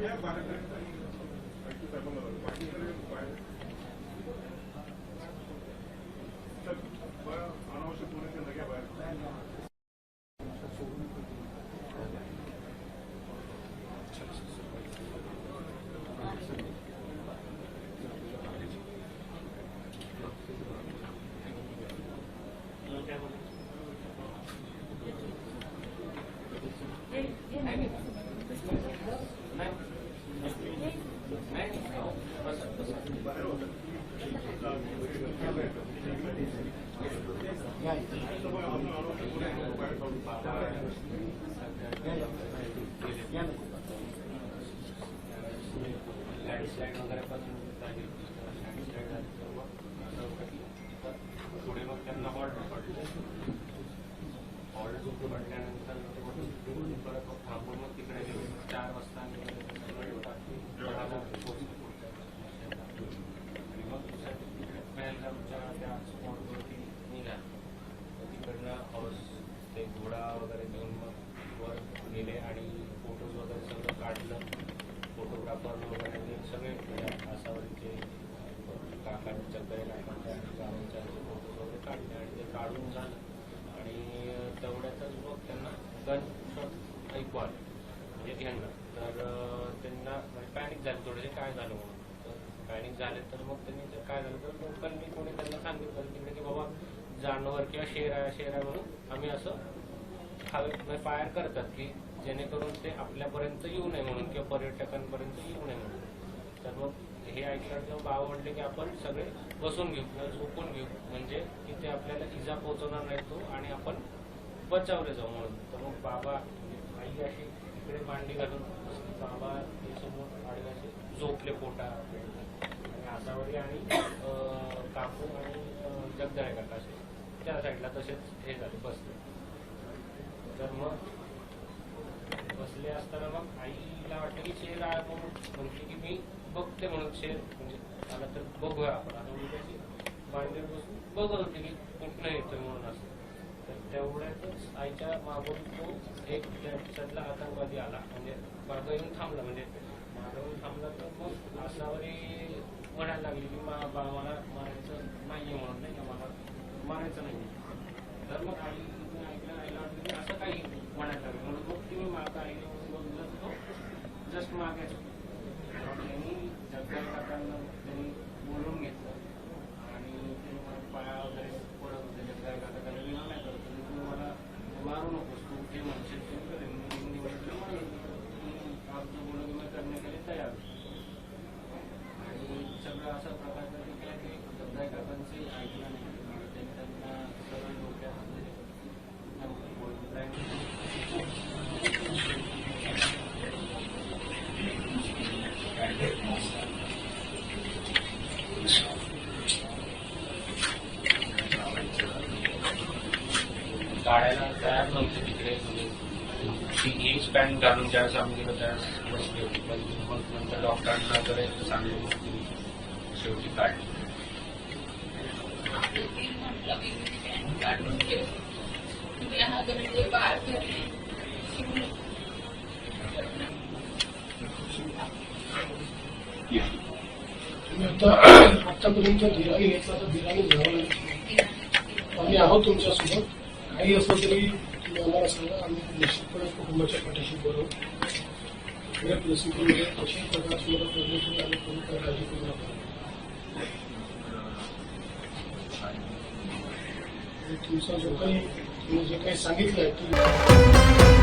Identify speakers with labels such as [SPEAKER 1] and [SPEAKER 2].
[SPEAKER 1] Yeah, but ते मग परत थांबून मग तिकडे चार वाजता आम्ही सगळं टाकली बघायला पोहोचलो पुढच्या स्टेशनला. आणि मग दुसऱ्या तिकडे पहलगामच्या त्या स्पॉटवरती निघालो मग तिकडनं हॉर्स ते घोडा वगैरे घेऊन मग वर गेले आणि फोटोज वगैरे सगळं काढलं. फोटोग्राफर वगैरे ते सगळे म्हणजे आसावरीचे काकांचे जगदरे आणि गावांच्या फोटोज वगैरे काढले आणि ते काढून झालं. आणि तेवढ्यातच मग त्यांना गन शॉट ऐकू म्हणजे घेणं. तर त्यांना त्यांना पॅनिक झालं थोडेसे काय झालं म्हणून. तर पॅनिक झाले तर मग त्यांनी ते काय झालं तर लोकांनी कोणी त्यांना सांगितलं तिकडे की बाबा जानवर किंवा शेर आहे शेर आहे म्हणून आम्ही असं फायर म्हणजे करतात की जेणेकरून ते आपल्यापर्यंत येऊ नये म्हणून किंवा पर्यटकांपर्यंत येऊ नये म्हणून. तर मग हे ऐकलं किंवा बाबा म्हटले की आपण सगळे बसून घेऊ किंवा झोपून घेऊ. म्हणजे की ते आपल्याला इजा पोहोचवणार नाही तो आणि आपण बचावले जाऊ म्हणून. तर मग बाबा आई अशी इकडे मांडी घालून बाबा हे समोर आडव्याचे असे झोपले पोटा. आणि आसावरी आणि काकू आणि अं, जगदाळे काका असे त्या साईडला तसेच हे झाले बसले. तर मग ते असताना मग आईला वाटलं की शेर आहे म्हणून की मी बघते म्हणून शेर म्हणजे आला तर बघूया आपण. आता मी त्याची मांडीवर बसून बघत होते की कुठनं येतोय म्हणून असं. तर तेवढ्यातच आईच्या मागून तो एक त्याच्यातला आतंकवादी आला. म्हणजे मागं येऊन थांबला. म्हणजे मागं येऊन थांबला तर मग आसावरी म्हणायला लागली की मा मला मारायचं नाहीये म्हणून नाही का? मला मारायचं नाही तर मग आई ऐकलं आईला वाटलं की असं काही म्हणायला लागलं. म्हणून मग तुम्ही मागं आईला म्हणून बघितलं तर तो जस्ट मागे. त्यांनी जगदाळ काकांना त्यांनी बोलवून घेतलं. आणि ते मला पाया वगैरे पडत होते. जगदाळ काका त्याला विना नाही करत. होते. तू मला मारू नकोस. तू जे म्हणशील ते करेन. मी हिंदी म्हटलं तू आपलं बोलून करण्याकडे करणे तयार आणि सगळं असा प्रकार त्यांनी केला की जगदाळ काकांचे ऐकलं नाही आणि त्यांनी त्यांना सगळं डोक्यात म्हणजे बोलताय काढायला तयार नव्हते तिकडे. म्हणजे ती एक स्पॅन घालून ज्यावेळेस आम्ही गेलो त्यावेळेस बसली होती. पण मग नंतर डॉक्टरांना वगैरे सांगले मग शेवटी काढली.
[SPEAKER 2] आता आतापर्यंत धीराने घेतला तर धीराने घ्यावं लागेल आम्ही आहोत तुमच्यासोबत. काही असलं तरी तुम्ही आम्हाला सांगा आम्ही निश्चितपणे कुटुंबाच्या पाठीशी बरोबर. सगळ्या परिस्थितीमध्ये कशाही प्रकारची मदत प्रदर्शन आम्ही कोणी काळजी करू नका तुमचा जो काही तुम्ही जे काही सांगितलं आहे की